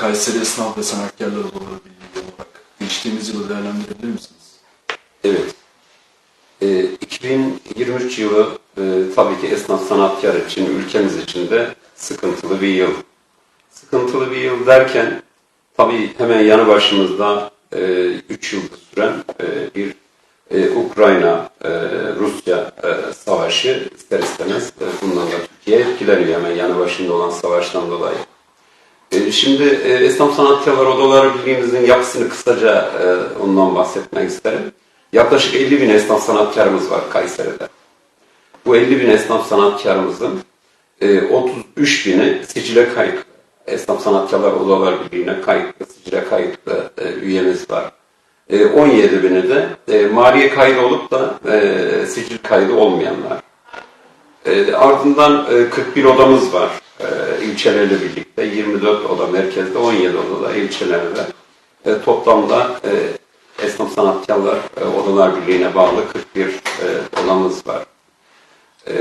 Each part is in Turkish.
Kayseri Esnaf ve Sanatkarlar Odaları Birliği olarak geçtiğimiz yılı değerlendirebilir misiniz? Evet. Ee, 2023 yılı e, tabii ki esnaf sanatkar için, ülkemiz için de sıkıntılı bir yıl. Sıkıntılı bir yıl derken tabii hemen yanı başımızda 3 yıldır süren e, bir e, Ukrayna e, Rusya e, savaşı ister istemez e, bundan da Türkiye etkileniyor hemen yanı başında olan savaştan dolayı. E, Şimdi e, Esnaf Sanatkarlar Odaları Birliğimizin yapısını kısaca e, ondan bahsetmek isterim. Yaklaşık 50 bin esnaf sanatkarımız var Kayseri'de. Bu 50 bin esnaf sanatkarımızın e, 33 bini sicile kayıtlı. Esnaf Sanatkarlar Odaları Birliği'ne kayıtlı, sicile kayıtlı üyemiz var. E, 17 bini de maliye kaydı olup da sicil kaydı olmayanlar. Ardından e, 41 odamız var ilçelerle birlikte. 24 oda merkezde, 17 oda da ilçelerde. E, toplamda e, Esnaf Sanatkarlar e, Odalar Birliği'ne bağlı 41 e, odamız var. E,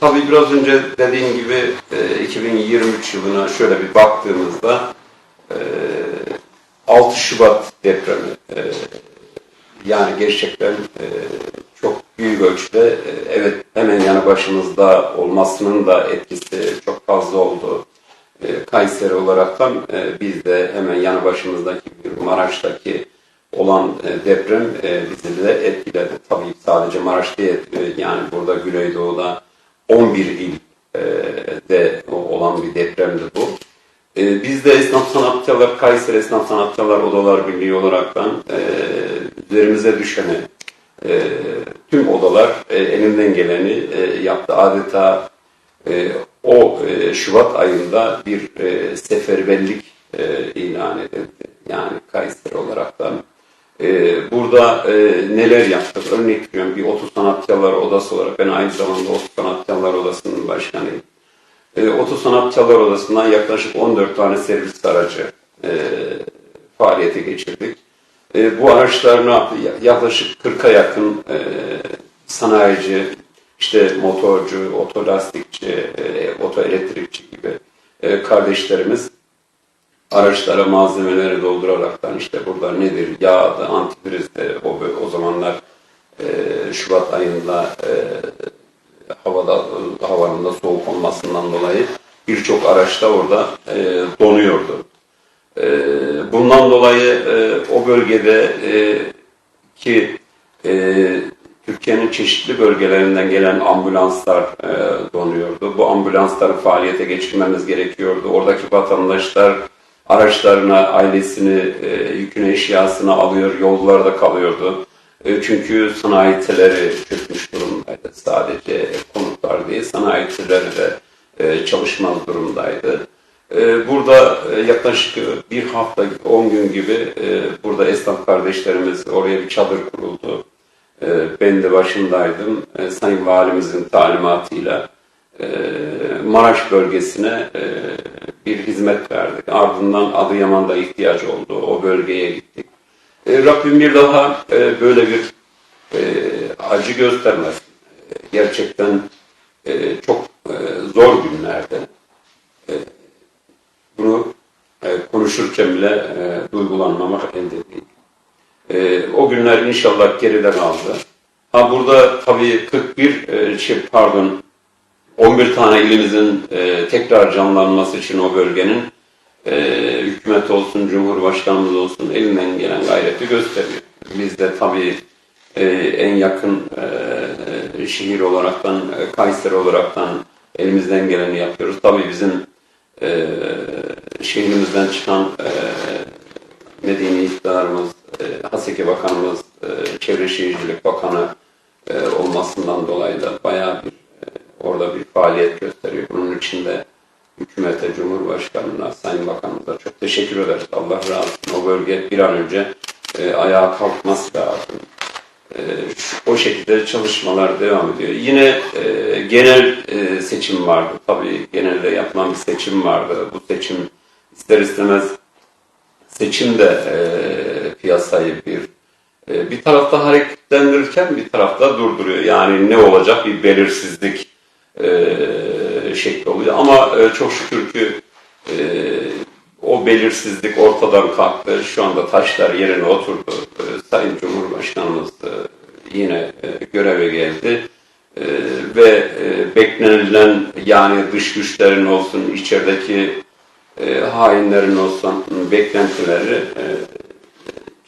tabii biraz önce dediğim gibi e, 2023 yılına şöyle bir baktığımızda e, 6 Şubat depremi e, yani gerçekten e, büyük ölçüde e, evet hemen yanı başımızda olmasının da etkisi çok fazla oldu. E, Kayseri olaraktan e, biz de hemen yanı başımızdaki Maraş'taki olan deprem bizi de etkiledi. Tabii sadece Maraş değil yani burada Güneydoğu'da 11 il de olan bir depremdi bu. Biz de Esnaf Sanatkarlar, Kayseri Esnaf Sanatkarlar Odalar Birliği olaraktan üzerimize düşeni tüm odalar e, elinden geleni e, yaptı. Adeta e, o e, Şubat ayında bir e, seferberlik e, ilan edildi. Yani Kayseri olaraktan. E, burada e, neler yaptık? Örnek veriyorum bir 30 sanatkarlar odası olarak ben aynı zamanda 30 sanatkarlar odasının başkanıyım. E, Oto Sanatçılar Odası'ndan yaklaşık 14 tane servis aracı e, faaliyete geçirdik. E, bu araçlar ne yaptı? Ya- Yaklaşık 40'a yakın e, sanayici, işte motorcu, otolastikçi, e, otoelektrikçi gibi e, kardeşlerimiz araçlara malzemeleri dolduraraktan işte burada nedir? Yağdı, antifrizde o, o zamanlar e, Şubat ayında e, havada havanın da soğuk olmasından dolayı birçok araçta orada e, donuyordu. E, bundan dolayı e, o bölgede e, ki e, Türkiye'nin çeşitli bölgelerinden gelen ambulanslar donuyordu. Bu ambulansları faaliyete geçirmemiz gerekiyordu. Oradaki vatandaşlar araçlarına, ailesini, e, yükünü, eşyasını alıyor, yollarda kalıyordu. Çünkü sanayi teleri çökmüş durumdaydı. Sadece konutlar değil, sanayi teleri de çalışmaz durumdaydı. E, burada e, yaklaşık bir hafta, 10 gün gibi e, burada esnaf kardeşlerimiz oraya bir çadır kuruldu. E, ben de başındaydım. E, Sayın Valimizin talimatıyla e, Maraş bölgesine e, bir hizmet verdik. Ardından Adıyaman'da ihtiyaç oldu. O bölgeye gittik. E, Rabbim bir daha e, böyle bir e, acı göstermez. E, gerçekten e, çok e, zor günlerde e, bunu e, konuşurken bile e, duygulanmamak elde değil. E, o günler inşallah geride kaldı. Ha burada tabii 41 e, şey pardon 11 tane ilimizin e, tekrar canlanması için o bölgenin e, hükümet olsun, cumhurbaşkanımız olsun elinden gelen gayreti gösteriyor. Biz de tabii e, en yakın e, şehir olaraktan, e, Kayseri olaraktan elimizden geleni yapıyoruz. Tabii bizim e, şehrimizden çıkan e, medeni iktidarımız, e, Haseki Bakanımız, e, Çevre Şehircilik Bakanı e, olmasından dolayı da bayağı bir e, orada bir faaliyet gösteriyor. Bunun için de hükümete, Cumhurbaşkanı'na, Sayın Bakanımıza çok teşekkür ederiz. Allah razı olsun. O bölge bir an önce e, ayağa kalkması lazım. E, o şekilde çalışmalar devam ediyor. Yine e, genel e, seçim vardı. Tabii genelde yapılan bir seçim vardı. Bu seçim ister istemez seçim de e, piyasayı bir e, bir tarafta hareketlendirirken bir tarafta durduruyor. Yani ne olacak bir belirsizlik e, şekli oluyor. Ama e, çok şükür ki e, o belirsizlik ortadan kalktı. Şu anda taşlar yerine oturdu. E, Sayın Cumhurbaşkanımız e, yine e, göreve geldi. E, ve e, beklenilen yani dış güçlerin olsun, içerideki e, hainlerin olsun beklentileri e,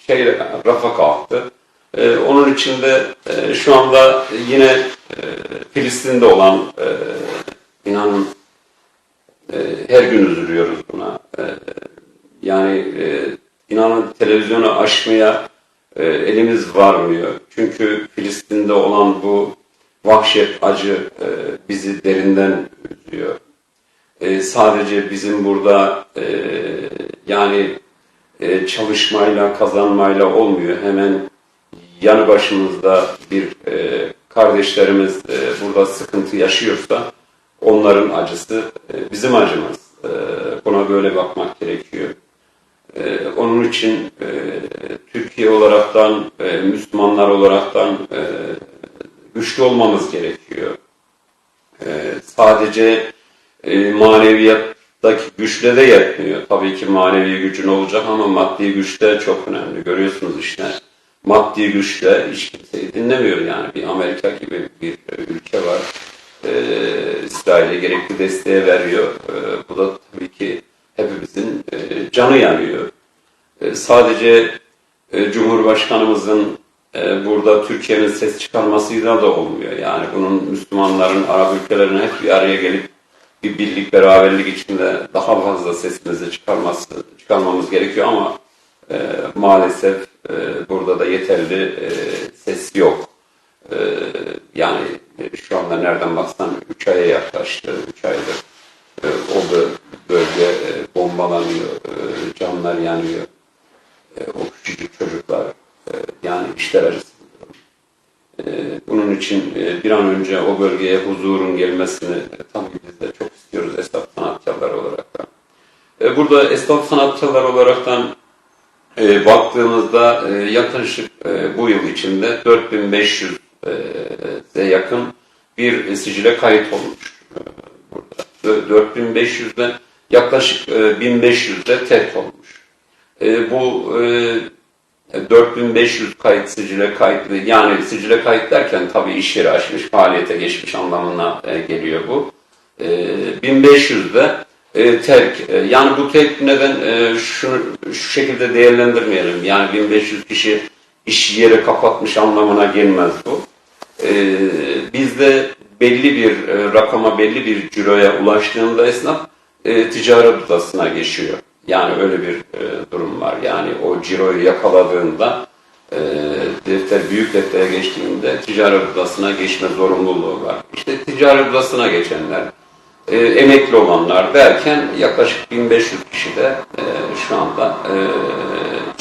şey rafa kalktı. E, onun için de e, şu anda yine e, Filistin'de olan e, inanın e, her gün üzülüyoruz buna. E, yani e, inanın televizyonu aşmaya e, elimiz varmıyor. Çünkü Filistin'de olan bu vahşet, acı e, bizi derinden üzüyor. E, sadece bizim burada e, yani e, çalışmayla, kazanmayla olmuyor. Hemen yanı başımızda bir e, kardeşlerimiz e, burada sıkıntı yaşıyorsa onların acısı e, bizim acımız. E, buna böyle bakmak gerekiyor. E, onun için e, Türkiye olaraktan, e, Müslümanlar olaraktan e, güçlü olmamız gerekiyor. E, sadece e, maneviyattaki güçle de yetmiyor. Tabii ki manevi gücün olacak ama maddi güç de çok önemli. Görüyorsunuz işte maddi güçle hiç kimseyi dinlemiyor yani. Bir Amerika gibi bir ülke var. E, İsrail'e gerekli desteği veriyor. E, bu da tabii ki hepimizin e, canı yanıyor. E, sadece e, Cumhurbaşkanımızın e, burada Türkiye'nin ses çıkarmasıyla da olmuyor. Yani bunun Müslümanların, Arap ülkelerin hep bir araya gelip bir birlik, beraberlik içinde daha fazla sesimizi çıkarması, çıkarmamız gerekiyor ama e, maalesef e, burada da yeterli e, ses yok. E, yani e, şu anda nereden baksan 3 aya yaklaştı, 3 aydır. E, o bö- bölge e, bombalanıyor, e, canlar yanıyor. E, o küçücük çocuklar e, yani işler acısı. E, bunun için e, bir an önce o bölgeye huzurun gelmesini e, tabii biz de çok istiyoruz esnaf sanatçılar olarak da. E, burada esnaf sanatçılar olaraktan e, baktığımızda e, yaklaşık e, bu yıl içinde 4500'e yakın bir sicile kayıt olmuş e, burada. 4500'de yaklaşık e, 1500'de TED olmuş. E, bu e, 4500 kayıt sicile kayıtlı yani sicile kayıt derken tabii iş yeri açmış, faaliyete geçmiş anlamına e, geliyor bu. E, 1500'de e, terk. E, yani bu terk neden e, şunu şu şekilde değerlendirmeyelim. Yani 1500 kişi iş yeri kapatmış anlamına gelmez bu. E, bizde belli bir e, rakama, belli bir ciroya ulaştığında esnaf e, ticaret odasına geçiyor. Yani öyle bir e, durum var. Yani o ciroyu yakaladığında e, defter büyük deftere geçtiğinde ticaret odasına geçme zorunluluğu var. İşte ticaret odasına geçenler, e, emekli olanlar derken yaklaşık 1500 kişi de e, şu anda e,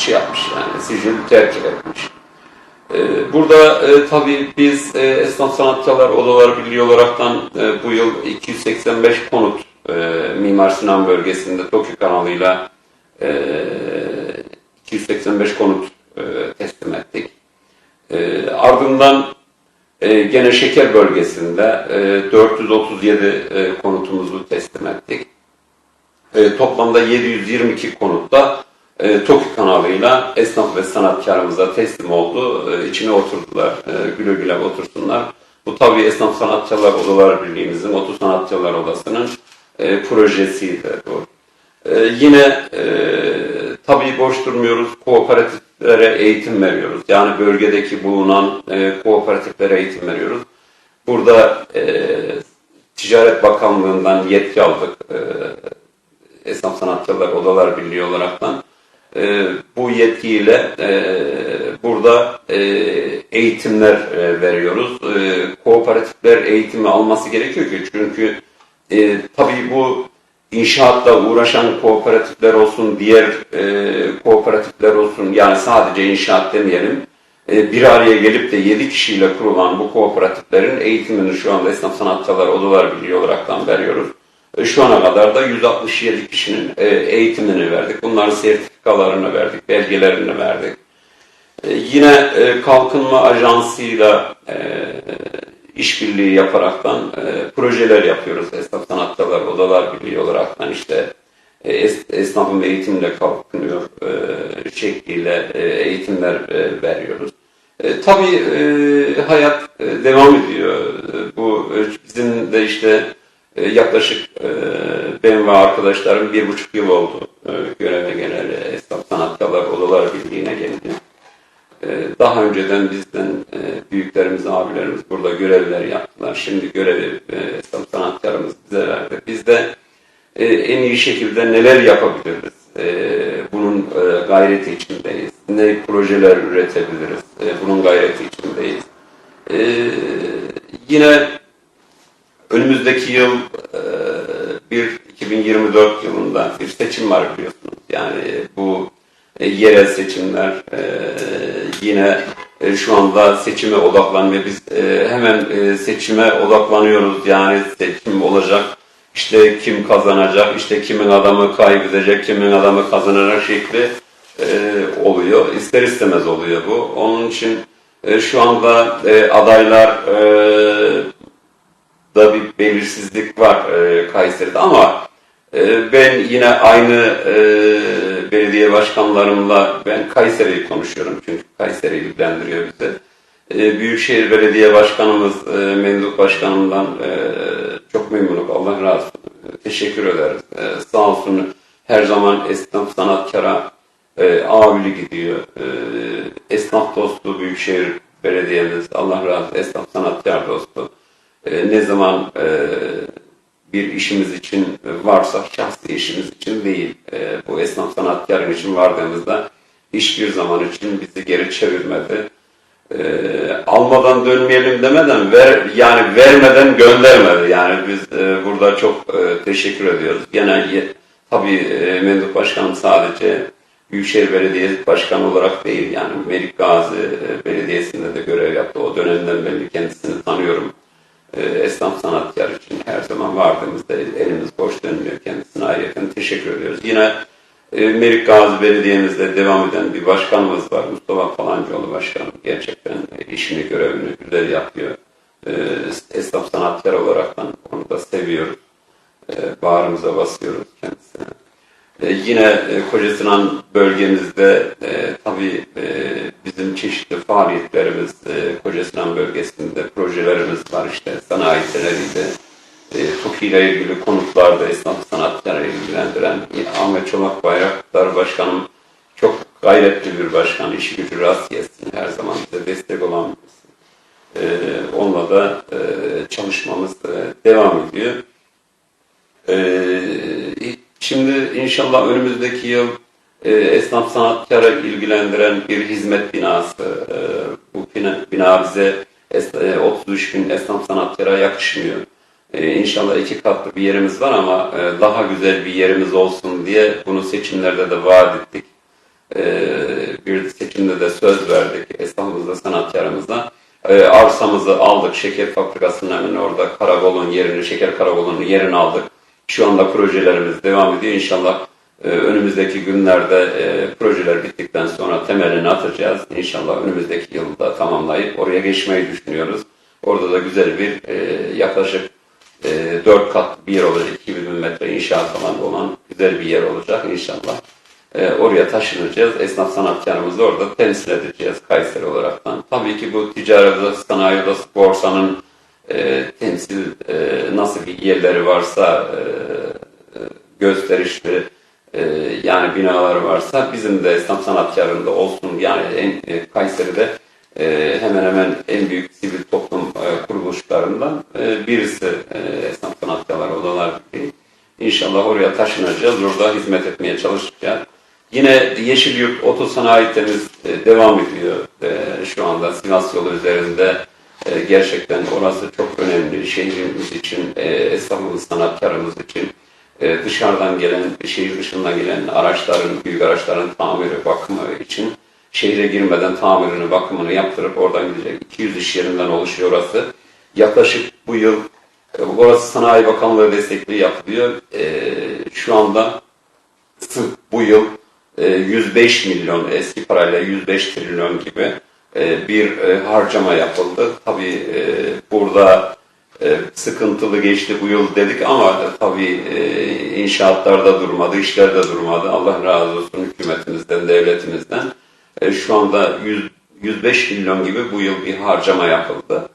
şey yapmış yani sicil terk etmiş. E, burada e, tabii biz e, Esnaf Sanatçılar Odaları Birliği olaraktan e, bu yıl 285 konut e, Mimar Sinan bölgesinde TOKİ kanalıyla e, 285 konut e, teslim ettik. E, ardından e, gene şeker bölgesinde e, 437 e, konutumuzu teslim ettik. E, toplamda 722 konutta e, TOKİ kanalıyla esnaf ve sanatkarımıza teslim oldu. E, içine oturdular. E, güle güle otursunlar. Bu tabii Esnaf Sanatçılar Odalar Birliği'mizin, Otu Sanatçılar Odası'nın e, projesiydi bu. E, yine e, tabii boş durmuyoruz. Kooperatiflere eğitim veriyoruz. Yani bölgedeki bulunan e, kooperatiflere eğitim veriyoruz. Burada e, Ticaret Bakanlığı'ndan yetki aldık. E, Esnaf Sanatçılar Odalar Birliği olaraktan. E, bu yetkiyle e, burada e, eğitimler e, veriyoruz. E, kooperatifler eğitimi alması gerekiyor ki çünkü e, tabii bu inşaatla uğraşan kooperatifler olsun, diğer e, kooperatifler olsun yani sadece inşaat demeyelim. E, bir araya gelip de 7 kişiyle kurulan bu kooperatiflerin eğitimini şu anda Esnaf Sanatçılar Odalar Birliği olaraktan veriyoruz. E, Şu ana kadar da 167 kişinin e, eğitimini verdik. Bunların sertifikalarını verdik, belgelerini verdik. E, Yine e, Kalkınma Ajansı'yla e, işbirliği yaparaktan e, projeler yapıyoruz. Esnaf Sanatçılar Odalar Birliği olaraktan işte e, es- esnafın eğitimle kalkınıyor e, şekliyle e, eğitimler e, veriyoruz. E, tabii e, hayat e, devam ediyor. E, bu e, bizim de işte e, yaklaşık e, benim ve arkadaşlarım bir buçuk yıl oldu e, göreve geleli Esnaf Sanatkarlar Odalar Birliği'ne geldi. E, daha önceden bizden e, büyüklerimiz, abilerimiz burada görevler yaptılar. Şimdi görevi esnaf sanatkarımız bize verdi. Biz de e, en iyi şekilde neler yapabiliriz? E, bunun gayreti içindeyiz. Ne projeler üretebiliriz? Bunun gayreti içindeyiz. Yine önümüzdeki yıl bir 2024 yılında bir seçim var biliyorsunuz. Yani bu yerel seçimler yine e, şu anda seçime odaklanmıyor. Biz e, hemen e, seçime odaklanıyoruz. Yani seçim olacak. İşte kim kazanacak, işte kimin adamı kaybedecek, kimin adamı kazanacak şekli e, oluyor. İster istemez oluyor bu. Onun için e, şu anda e, adaylar e, da bir belirsizlik var e, Kayseri'de ama e, ben yine aynı e, belediye başkanlarımla ben Kayseri'yi konuşuyorum çünkü Kayseri ilgilendiriyor bizi. E, Büyükşehir Belediye Başkanımız e, Memduh Başkanım'dan e, çok memnunum. Allah razı olsun. E, Teşekkür ederiz. E, sağ olsun her zaman esnaf sanatkara e, avili gidiyor. E, esnaf dostu Büyükşehir Belediye'miz Allah razı olsun. Esnaf sanatkar dostu. E, ne zaman e, bir işimiz için varsa şahsi işimiz için değil. E, bu esnaf sanatkarın için vardığımızda hiçbir zaman için bizi geri çevirmedi. E, almadan dönmeyelim demeden ver yani vermeden göndermedi. Yani biz e, burada çok e, teşekkür ediyoruz. Gene ye- tabii e, Memduh Başkanım sadece Büyükşehir Belediyesi Başkanı olarak değil yani Melik Gazi e, Belediyesi'nde de görev yaptı. O dönemden beri kendisini tanıyorum esnaf sanatkar için her zaman vardığımızda elimiz boş dönmüyor. Kendisine ayrıca teşekkür ediyoruz. Yine e, Melik Gazi Belediye'mizde devam eden bir başkanımız var. Mustafa Falancıoğlu Başkanım. Gerçekten işini, görevini güzel yapıyor. E, esnaf sanatkar olaraktan onu da seviyoruz. E, bağrımıza basıyoruz kendisine. Yine e, Kocasinan bölgemizde e, tabii bizim çeşitli faaliyetlerimiz Kocasinan bölgesinde projelerimiz var işte sanayi senediyle e, ile ilgili konutlarda esnaf sanatkarı ilgilendiren e, Ahmet Çolak Bayraktar Başkanım çok gayretli bir başkan, işi gücü rast gelsin, her zaman bize destek olan birisi. E, onunla da e, çalışmamız e, devam ediyor. Ee, şimdi inşallah önümüzdeki yıl e, esnaf sanatkarı ilgilendiren bir hizmet binası. E, bu bina, bina bize e, 33 bin esnaf sanatkara yakışmıyor. E, inşallah iki katlı bir yerimiz var ama e, daha güzel bir yerimiz olsun diye bunu seçimlerde de vaat ettik. E, bir seçimde de söz verdik esnafımızla, sanatkarımızla. E, arsamızı aldık, şeker fabrikasının hemen orada karakolun yerini, şeker karakolunun yerini aldık. Şu anda projelerimiz devam ediyor. İnşallah önümüzdeki günlerde e, projeler bittikten sonra temelini atacağız. İnşallah önümüzdeki yılda tamamlayıp oraya geçmeyi düşünüyoruz. Orada da güzel bir e, yaklaşık e, 4 kat bir yer olacak. 2000 metre inşaat falan olan güzel bir yer olacak inşallah. E, oraya taşınacağız. Esnaf sanatkarımızı orada temsil edeceğiz Kayseri olaraktan. Tabii ki bu ticaret odası, sanayi odası, borsanın e, temsil e, nasıl bir yerleri varsa e, e, gösterişli e, yani binaları varsa bizim de esnaf sanatkarında olsun yani en, e, Kayseri'de e, hemen hemen en büyük sivil toplum e, kuruluşlarından e, birisi e, esnaf sanatkarlar odalar Birliği. İnşallah oraya taşınacağız. Orada hizmet etmeye çalışacağız. Yine Yeşilyurt Otosanayi temiz e, devam ediyor. E, şu anda Sivas yolu üzerinde e, gerçekten orası çok önemli. Şehrimiz için, e, esnafımız, sanatkarımız için, e, dışarıdan gelen, şehir dışından gelen araçların, büyük araçların tamiri, bakımı için şehre girmeden tamirini, bakımını yaptırıp oradan gidecek. 200 iş yerinden oluşuyor orası. Yaklaşık bu yıl e, orası Sanayi Bakanlığı destekli yapılıyor. E, şu anda bu yıl e, 105 milyon eski parayla 105 trilyon gibi e, bir e, harcama yapıldı. Tabii e, burada e, sıkıntılı geçti bu yıl dedik ama tabii e, inşaatlarda durmadı, işlerde durmadı. Allah razı olsun hükümetimizden, devletimizden. E, şu anda 100, 105 milyon gibi bu yıl bir harcama yapıldı.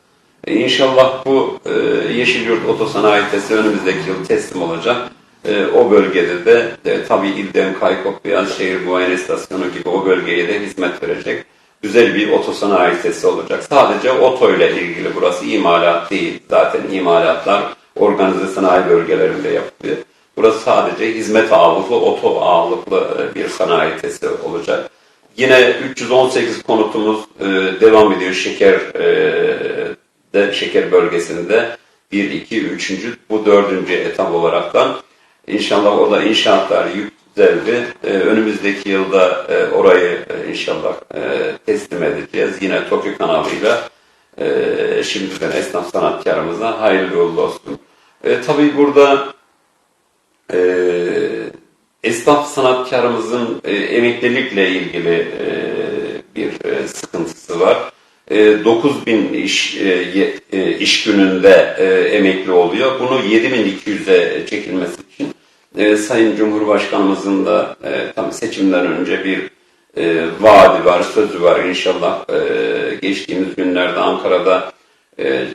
E, İnşallah bu e, Yeşilyurt Otosanayi Testi önümüzdeki yıl teslim olacak. E, o bölgede de e, tabii İldem, Kaykop, Beyazşehir Muayene İstasyonu gibi o bölgeye de hizmet verecek. Güzel bir otosanayi testi olacak. Sadece oto ile ilgili burası imalat değil. Zaten imalatlar organize sanayi bölgelerinde yapılıyor. Burası sadece hizmet ağırlıklı, oto ağırlıklı e, bir sanayi testi olacak. Yine 318 konutumuz e, devam ediyor şeker e, de şeker bölgesinde 1, 2, 3. bu dördüncü etap olaraktan inşallah orada inşaatlar yükseldi. E, önümüzdeki yılda e, orayı e, inşallah e, teslim edeceğiz. Yine Tokyo kanalıyla e, şimdiden esnaf sanatkarımıza hayırlı uğurlu olsun. E, tabii burada e, esnaf sanatkarımızın e, emeklilikle ilgili e, bir e, sıkıntısı var. E, 9 bin iş, e, e, iş gününde e, emekli oluyor. Bunu 7200'e çekilmesi için e, Sayın Cumhurbaşkanımızın da e, tabii seçimden önce bir e, vaadi var, sözü var. İnşallah e, geçtiğimiz günlerde Ankara'da e, e,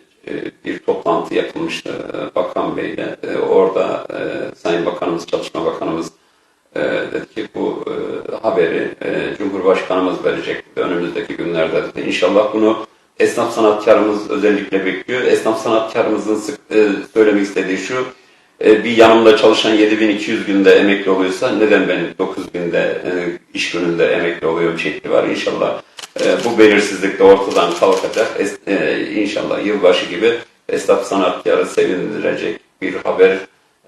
bir toplantı yapılmıştı e, Bakan Bey'le. E, orada e, Sayın Bakanımız, Çalışma Bakanımız e, dedi ki bu e, haberi e, Cumhurbaşkanımız verecek önümüzdeki günlerde dedi. İnşallah bunu esnaf sanatkarımız özellikle bekliyor. Esnaf sanatkarımızın sık, e, söylemek istediği şu, e, bir yanımda çalışan 7200 günde emekli oluyorsa neden benim 9000'de e, iş gününde emekli oluyorum şekli var. İnşallah e, bu belirsizlik de ortadan kalkacak. Es, e, inşallah yılbaşı gibi esnaf sanatkarı sevindirecek bir haber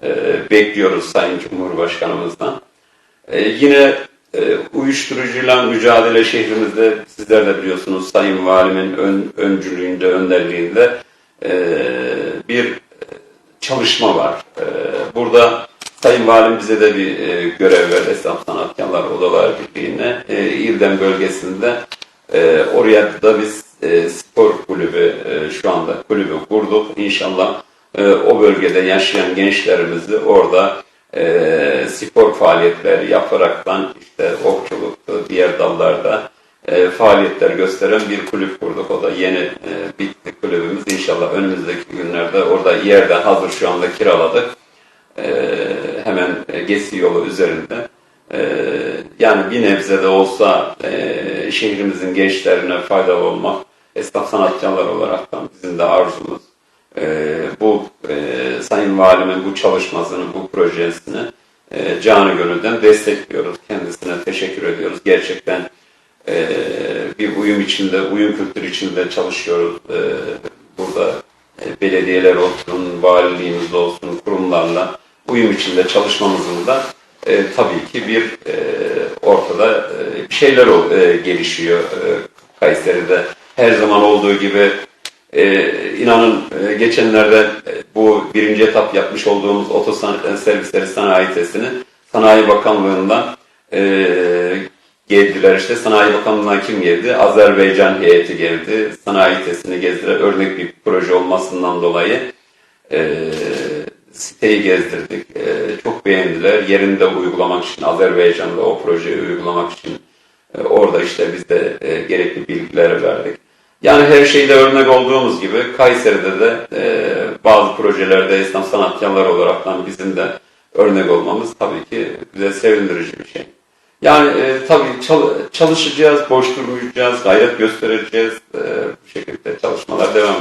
e, bekliyoruz Sayın Cumhurbaşkanımızdan. E, yine e, uyuşturucuyla mücadele şehrimizde sizler de biliyorsunuz Sayın Valimin ön, öncülüğünde, önderliğinde e, bir çalışma var. E, burada Sayın Valim bize de bir e, görev verdi Esnaf Sanatkarlar Odalar Birliği'ne. E, İrdem bölgesinde e, oraya da biz e, spor kulübü e, şu anda kulübü kurduk. İnşallah o bölgede yaşayan gençlerimizi orada spor faaliyetleri yaparaktan işte okçuluktu, diğer dallarda e, faaliyetler gösteren bir kulüp kurduk. O da yeni e, bitti kulübümüz. İnşallah önümüzdeki günlerde orada yerde hazır şu anda kiraladık. E, hemen Gesi yolu üzerinde. E, yani bir nebze de olsa e, şehrimizin gençlerine faydalı olmak esnaf sanatçılar olaraktan bizim de arzumuz. E, bu e, Sayın Valimin bu çalışmasını, bu projesini e, canı gönülden destekliyoruz. Kendisine teşekkür ediyoruz. Gerçekten e, bir uyum içinde, uyum kültürü içinde çalışıyoruz. E, burada e, belediyeler olsun, valiliğimiz olsun, kurumlarla uyum içinde çalışmamızın da e, tabii ki bir e, ortada bir şeyler gelişiyor Kayseri'de. Her zaman olduğu gibi inanın geçenlerde bu birinci etap yapmış olduğumuz otosan servisleri sanayi testini Sanayi Bakanlığı'ndan geldiler işte. Sanayi Bakanlığı'ndan kim geldi? Azerbaycan heyeti geldi. Sanayi testini gezdiler. Örnek bir proje olmasından dolayı e, siteyi gezdirdik. E, çok beğendiler. Yerinde uygulamak için Azerbaycan'da o projeyi uygulamak için e, orada işte biz de e, gerekli bilgileri verdik. Yani her şeyde örnek olduğumuz gibi Kayseri'de de e, bazı projelerde esnaf sanatkarlar olaraktan bizim de örnek olmamız tabii ki bize sevindirici bir şey. Yani e, tabii çal- çalışacağız, boş durmayacağız, gayret göstereceğiz. E, bu şekilde çalışmalar devam